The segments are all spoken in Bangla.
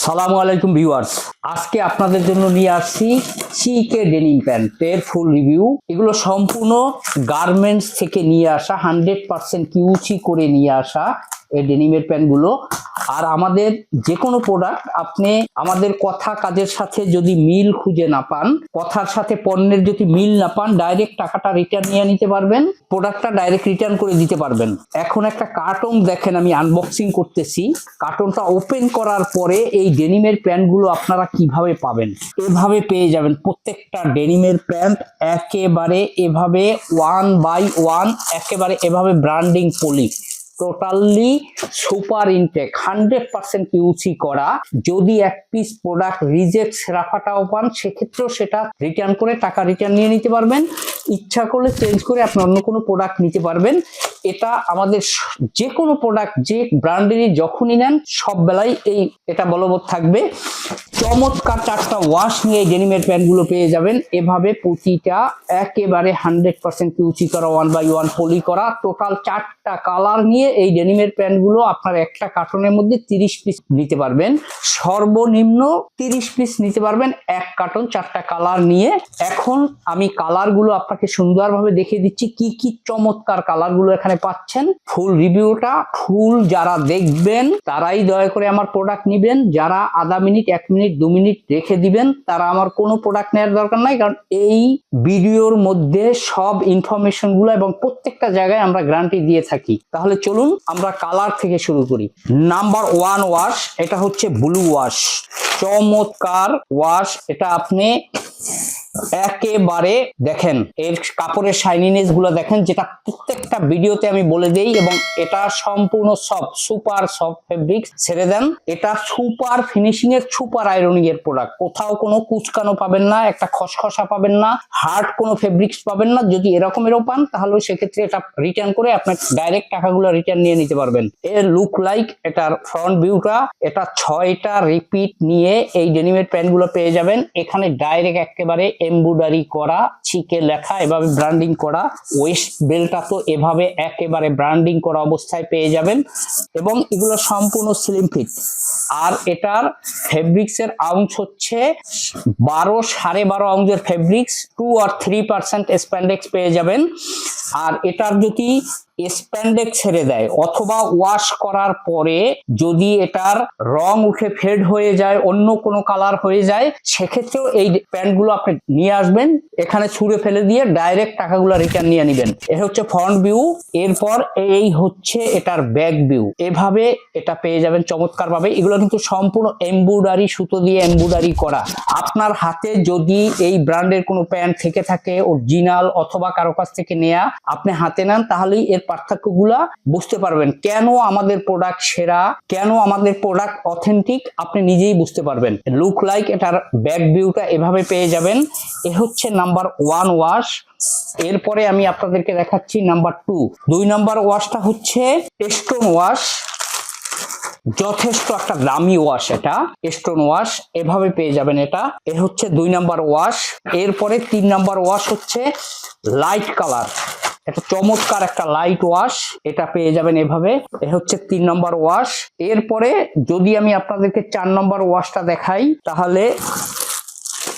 সালামু আলাইকুম ভিউয়ার্স। আজকে আপনাদের জন্য নিয়ে আসছি সিকে ডেনিম প্যান্টের ফুল রিভিউ। এগুলো সম্পূর্ণ গার্মেন্টস থেকে নিয়ে আসা, হান্ড্রেড পার্সেন্ট কিউচি করে নিয়ে আসা এই ডেনিমের প্যান্টগুলো। আর আমাদের যে কোনো প্রোডাক্ট আপনি আমাদের কথা কাজের সাথে যদি মিল খুঁজে না পান, কথার সাথে পণ্যের যদি মিল না পান ডাইরেক্ট টাকাটা রিটার্ন নিয়ে নিতে পারবেন প্রোডাক্টটা ডাইরেক্ট রিটার্ন করে দিতে পারবেন। এখন একটা কার্টন দেখেন, আমি আনবক্সিং করতেছি। কার্টনটা ওপেন করার পরে এই ডেনিমের প্যান্টগুলো আপনারা কীভাবে পাবেন? এভাবে পেয়ে যাবেন প্রত্যেকটা ডেনিমের প্যান্ট একেবারে এভাবে ওয়ান বাই ওয়ান একেবারে এভাবে branding poly. Totally super intake hundred percent use করা। যদি এক পিস প্রোডাক্ট রিজেক্ট সেরাফাটাও পান, সেক্ষেত্রেও সেটা রিটার্ন করে টাকা রিটার্ন নিয়ে নিতে পারবেন। ইচ্ছা করলে চেঞ্জ করে আপনি অন্য কোনো প্রোডাক্ট নিতে পারবেন। এটা আমাদের যে কোনো প্রোডাক্ট যে ব্র্যান্ডেরই যখনই নেন সব বেলায় এই, এটা বলবৎ থাকবে। চমৎকার চারটা ওয়াশ নিয়ে ডেনিমের প্যান্টগুলো পেয়ে যাবেন। এভাবে প্রতিটা একেবারে হান্ড্রেড পার্সেন্ট কিউচি করা ওয়ান বাই ওয়ান পলি করা টোটাল চারটা কালার নিয়ে এই ডেনিমের প্যান্টগুলো আপনার একটা কার্টনের মধ্যে তিরিশ পিস নিতে পারবেন। সর্বনিম্ন তিরিশ পিস নিতে পারবেন, এক কার্টন চারটা কালার নিয়ে। এখন আমি কালারগুলো আপনাকে সুন্দরভাবে দেখিয়ে দিচ্ছি, কি কি চমৎকার কালারগুলো এখানে পাচ্ছেন। ফুল রিভিউটা ফুল যারা দেখবেন, তারাই দয়া করে আমার প্রোডাক্ট নিবেন। যারা আধা মিনিট এক মিনিট দু মিনিট রেখে দিবেন, তারা আমার কোনো প্রোডাক্ট নেওয়ার দরকার নাই, কারণ এই ভিডিওর মধ্যে সব ইনফরমেশনগুলো এবং প্রত্যেকটা জায়গায় আমরা গ্যারান্টি দিয়ে থাকি। তাহলে চলুন আমরা কালার থেকে শুরু করি। নাম্বার ওয়ান ওয়াশ এটা হচ্ছে ব্লু ওয়াশ চমৎকার ওয়াশ এটা আপনি একেবারে দেখেন, এর কাপড়ের শাইনিনেসগুলো দেখেন, যেটা প্রত্যেকটা ভিডিওতে আমি বলে দেই, এবং এটা সম্পূর্ণ সব সুপার সফট ফেব্রিক ছেড়ে দেন। এটা সুপার ফিনিশিং এর সুপার আয়রনিং এর প্রোডাক্ট কোথাও কোনো কুচকানো পাবেন না, একটা খসখসা পাবেন না হার্ড কোনো ফেব্রিক্স পাবেন না। যদি এরকমেরও পান, তাহলে সেক্ষেত্রে এটা রিটার্ন করে আপনার ডাইরেক্ট টাকাগুলো রিটার্ন নিয়ে নিতে পারবেন। এর লুক লাইক এটার ফ্রন্ট ভিউটা এটা ছয়টা রিপিট নিয়ে এই ডেনিমের প্যান্টগুলো পেয়ে যাবেন। এখানে ডাইরেক্ট একেবারে এমব্রয়ডারি করা চিকে লেখা, এভাবে ব্র্যান্ডিং করা ওয়েস্ট বেলটা তো এভাবে একেবারে ব্র্যান্ডিং করা অবস্থায় পেয়ে যাবেন এবং এগুলো সম্পূর্ণ স্লিম ফিট আর এটার ফেব্রিক্সের আউন্স হচ্ছে বারো, সাড়ে বারো আউন্সের ফেব্রিক্স টু আর থ্রি পার্সেন্ট স্প্যান্ডেক্স পেয়ে যাবেন। আর এটার যদি স্প্যান্ডেক্স ছেড়ে দেয়, অথবা ওয়াশ করার পরে যদি এটার রং উঠে ফেড হয়ে যায়, অন্য কোনো কালার হয়ে যায়, সেক্ষেত্রেও এই প্যান্টগুলো আপনি নিয়ে আসবেন, এখানে ছুঁড়ে ফেলে দিয়ে ডাইরেক্ট টাকাগুলো রিটার্ন নিয়ে নেবেন। এ হচ্ছে ফ্রন্ট ভিউ এরপর এই হচ্ছে এটার ব্যাক ভিউ এভাবে এটা পেয়ে যাবেন চমৎকার ভাবে এগুলো কিন্তু সম্পূর্ণ এমব্রয়ডারি সুতো দিয়ে এমব্রয়ডারি করা। আপনার হাতে যদি এই ব্র্যান্ডের কোনো প্যান্ট থেকে থাকে অরিজিনাল অথবা কারও কাছ থেকে নেয়া, আপনি হাতে নেন, তাহলেই এর পার্থক্যগুলা বুঝতে পারবেন। কেন আমাদের প্রোডাক্ট সেরা? কেন আমাদের প্রোডাক্ট অথেন্টিক আপনি নিজেই বুঝতে পারবেন। লুক লাইক এটার ব্যাক ভিউটা এভাবে পেয়ে যাবেন। এ হচ্ছে নাম্বার ওয়ান ওয়াশ এরপরে আমি আপনাদেরকে দেখাচ্ছি নাম্বার টু দুই নাম্বার ওয়াশটা হচ্ছে স্টোন ওয়াশ যথেষ্ট একটা দামি ওয়াশ এটা। স্টোন ওয়াশ এভাবে পেয়ে যাবেন এটা। এ হচ্ছে দুই নাম্বার ওয়াশ এরপরে তিন নাম্বার ওয়াশ হচ্ছে লাইট কালার এটা চমৎকার একটা লাইট ওয়াশ এটা পেয়ে যাবেন এভাবে। এ হচ্ছে তিন নম্বর ওয়াশ এরপরে যদি আমি আপনাদেরকে চার নম্বর ওয়াশটা দেখাই, তাহলে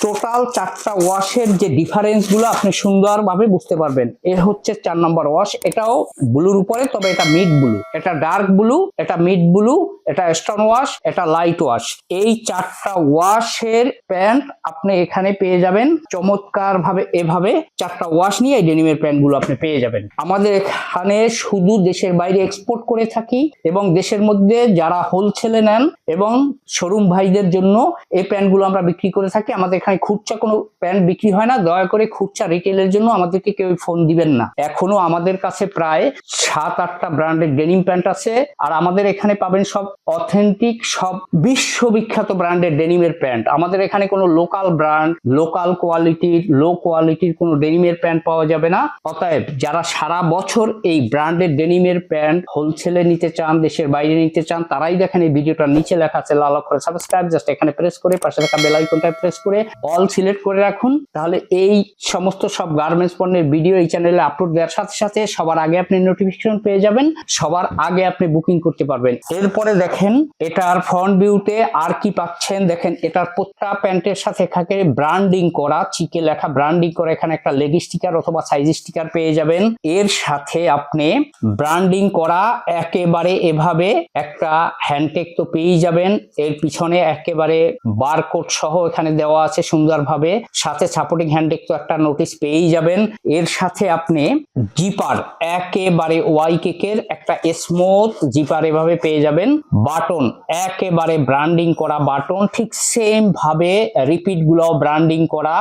টোটাল চারটা ওয়াশের যে ডিফারেন্সগুলো আপনি সুন্দরভাবে বুঝতে পারবেন। এ হচ্ছে চার নম্বর ওয়াশ, এটাও ব্লুর উপরে, তবে এটা মিড ব্লু। এটা ডার্ক ব্লু, এটা মিড ব্লু, এটা স্টোন ওয়াশ, এটা লাইট ওয়াশ। এই চারটা ওয়াশের প্যান্ট আপনি এখানে পেয়ে যাবেন। চমৎকার ভাবে এভাবে চারটা ওয়াশ নিয়ে এই ডেনিমের প্যান্টগুলো আপনি পেয়ে যাবেন। আমাদের এখানে শুধু দেশের বাইরে এক্সপোর্ট করে থাকি এবং দেশের মধ্যে যারা হোলসেলে নেন এবং শোরুম ভাইদের জন্য এই প্যান্টগুলো আমরা বিক্রি করে থাকি। আমাদের এখানে খুচরা কোনো প্যান্ট বিক্রি হয় না, দয়া করে খুচরা রিটেলের জন্য আমাদেরকে কেউ ফোন দিবেন না। এখনও আমাদের কাছে প্রায় সাত, আটটা ব্র্যান্ডের ডেনিম প্যান্ট আছে, আর আমাদের এখানে পাবেন সব অথেন্টিক সব বিশ্ববিখ্যাত ব্র্যান্ডের ডেনিমের প্যান্ট আমাদের এখানে কোনো লোকাল ব্র্যান্ড লোকাল কোয়ালিটির লো কোয়ালিটির কোনো ডেনিমের প্যান্ট পাওয়া যাবে না। অতএব যারা সারা বছর এই ব্র্যান্ডের ডেনিমের প্যান্ট হোলসেলে নিতে চান, দেশের বাইরে নিতে চান, তারাই দেখেন এই ভিডিওটার নিচে লেখা আছে, লাল করে সাবস্ক্রাইব জাস্ট এখানে প্রেস করে, পাশে থাকা বেল প্রেস করে অল সিলেক্ট করে রাখুন। তাহলে এই সমস্ত সব গার্মেন্টস পণ্যের ভিডিও এই চ্যানেলে আপলোড দেওয়ার সাথে সাথে সবার আগে আপনি নোটিফিকেশন পেয়ে যাবেন, সবার আগে আপনি বুকিং করতে পারবেন। এরপরে দেখেন, এটার ফ্রন্ট ভিউতে আর কি পাচ্ছেন? দেখেন, এটার প্রত্যেকটা প্যান্টের সাথে এখানে ব্র্যান্ডিং করা চিকে লেখা ব্র্যান্ডিং করা, এখানে একটা লেগ স্টিকার অথবা সাইজ স্টিকার পেয়ে যাবেন। এর সাথে আপনি ব্র্যান্ডিং করা একেবারে এভাবে একটা হ্যান্ডটেক তো পেয়েই যাবেন। এর পিছনে একেবারে বারকোড সহ এখানে দেওয়া আছে সুন্দরভাবে সাথে সাপোর্টিং হ্যান্ডটেক তো একটা নোটিশ পেয়েই যাবেন। এর সাথে আপনি জিপার একেবারে ওয়াই কেকের একটা স্মুথ জিপার এভাবে পেয়ে যাবেন। বাটন একেবারে ব্র্যান্ডিং করা বাটন ঠিক সেম ভাবে রিপিটগুলো ব্র্যান্ডিং করা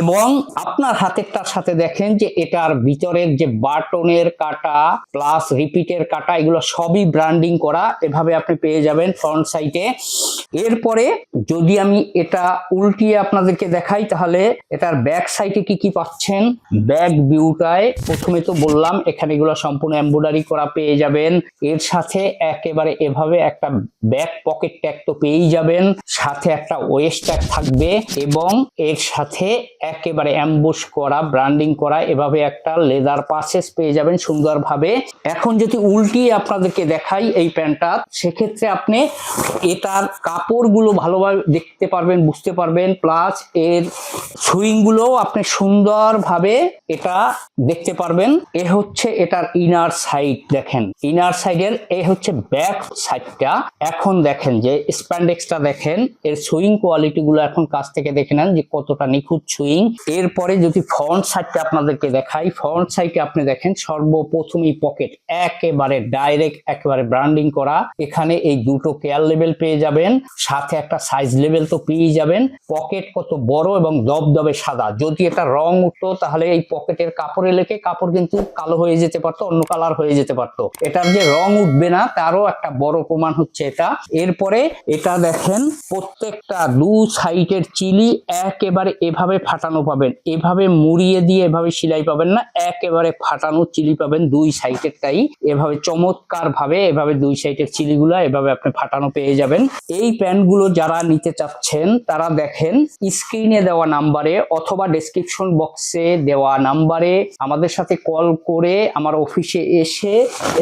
এবং আপনার হাতেরটার সাথে দেখেন যে এটার ভিতরের যে বাটনের কাটা প্লাস রিপিটের কাটা, এগুলো সবই ব্র্যান্ডিং করা এভাবে আপনি পেয়ে যাবেন ফ্রন্ট সাইডে এরপরে যদি আমি এটা উল্টিয়ে আপনাদেরকে দেখাই, তাহলে এটার ব্যাক সাইডে কি কি পাচ্ছেন? ব্যাক ভিউটায় প্রথমে তো বললাম, এখানে এগুলো সম্পূর্ণ এমব্রয়ডারি করা পেয়ে যাবেন। এর সাথে একেবারে এভাবে একটা ব্যাক পকেট ট্যাগ তো পেয়েই যাবেন। সাথে একটা ওয়েস্ট ট্যাগ থাকবে এবং এর সাথে একেবারে অ্যাম্বুশ করা ব্র্যান্ডিং করা, এভাবে একটা লেদার পাসেস পেয়ে যাবেন সুন্দরভাবে। এখন যদি উল্টিয়ে আপনাদেরকে দেখাই এই প্যান্টটা, সেক্ষেত্রে আপনি এটার কাপড়গুলো ভালোভাবে দেখতে পারবেন, বুঝতে পারবেন। প্লাস এর সুইংগুলো আপনি সুন্দরভাবে এটা দেখতে পারবেন। এ হচ্ছে এটার ইনার সাইড দেখেন। ইনার সাইডের এ হচ্ছে ব্যাক সাইডটা এখন দেখেন যে স্প্যান্ডেক্সটা দেখেন, এর সুইং কোয়ালিটি গুলো এখন কাছ থেকে দেখে নেন যে কতটা নিখুঁত সুইং। এরপরে যদি ফ্রন্ট সাইডটা আপনাদেরকে দেখাই ফ্রন্ট সাইডে আপনি দেখেন সর্বপ্রথমই পকেট একেবারে ডাইরেক্ট একেবারে ব্র্যান্ডিং করা। এখানে এই দুটো কেয়ার লেভেল পেয়ে যাবেন, সাথে একটা সাইজ লেভেল তো পেয়ে যাবেন। পকেট কত বড় এবং দবদবে সাদা। যদি এটা রং উঠতো, তাহলে এই পকেটের কাপড়ে লেখে কাপড় কিন্তু কালো হয়ে যেতে পারতো, অন্য কালার হয়ে যেতে পারতো। এটার যে রং উঠবে না, তারও একটা বড় প্রমাণ হচ্ছে এটা। এরপরে এটা দেখেন, প্রত্যেকটা দু সাইডের চিলি একেবারে এভাবে ফাটানো পাবেন। এভাবে মুড়িয়ে দিয়ে এভাবে সিলাই পাবেন না, একেবারে ফাটানো চিলি পাবেন দুই সাইডেরটাই। এভাবে চমৎকার ভাবে এভাবে দুই সাইডের চিলিগুলো এভাবে আপনি ফাটানো পেয়ে যাবেন। এই প্যান্টগুলো যারা নিতে চাচ্ছেন, তারা দেখেন স্ক্রিনে দেওয়া নাম্বারে অথবা ডেসক্রিপশন বক্সে দেওয়া নাম্বারে আমাদের সাথে কল করে আমার অফিসে এসে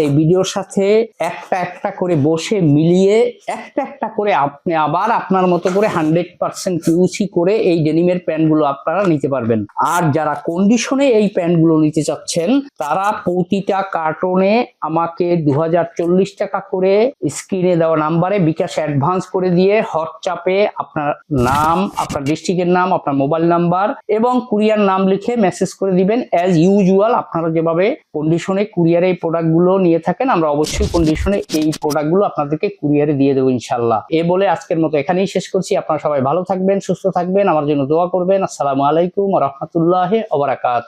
এই ভিডিওর সাথে একটা একটা করে বসে মিলিয়ে একটা একটা করে আপনি আবার আপনার মতো করে হান্ড্রেড পার্সেন্ট ইউসি করে এই ডেনিমের প্যান্টগুলো আপনারা নিতে পারবেন। আর যারা কন্ডিশনে এই প্যান্টগুলো নিতে চাচ্ছেন, তারা প্রতিটা কার্টনে আমাকে দু হাজার চল্লিশ টাকা করে স্ক্রিনে দেওয়া নাম্বারে বিকাশ অ্যাডভান্স করে দিয়ে হোয়াটসঅ্যাপে আপনার নাম, আপনার ডিস্ট্রিক্টের নাম, আপনার মোবাইল নাম্বার এবং কুরিয়ার নাম লিখে মেসেজ করে দিবেন অ্যাজ ইউজুয়াল আপনারা যেভাবে কন্ডিশনে কুরিয়ারে এই প্রোডাক্টগুলো নিয়ে থাকেন, আমরা অবশ্যই কন্ডিশনে এই প্রোডাক্টগুলো আপনাদেরকে কুরিয়ারে দিয়ে দেবো ইনশাল্লাহ এ বলে আজকের মতো এখানেই শেষ করছি। আপনারা সবাই ভালো থাকবেন, সুস্থ থাকবেন। আমার জন্য দোয়া করবেন। আসসালামু আলাইকুম রহমতুল্লাহ ওবরাকাত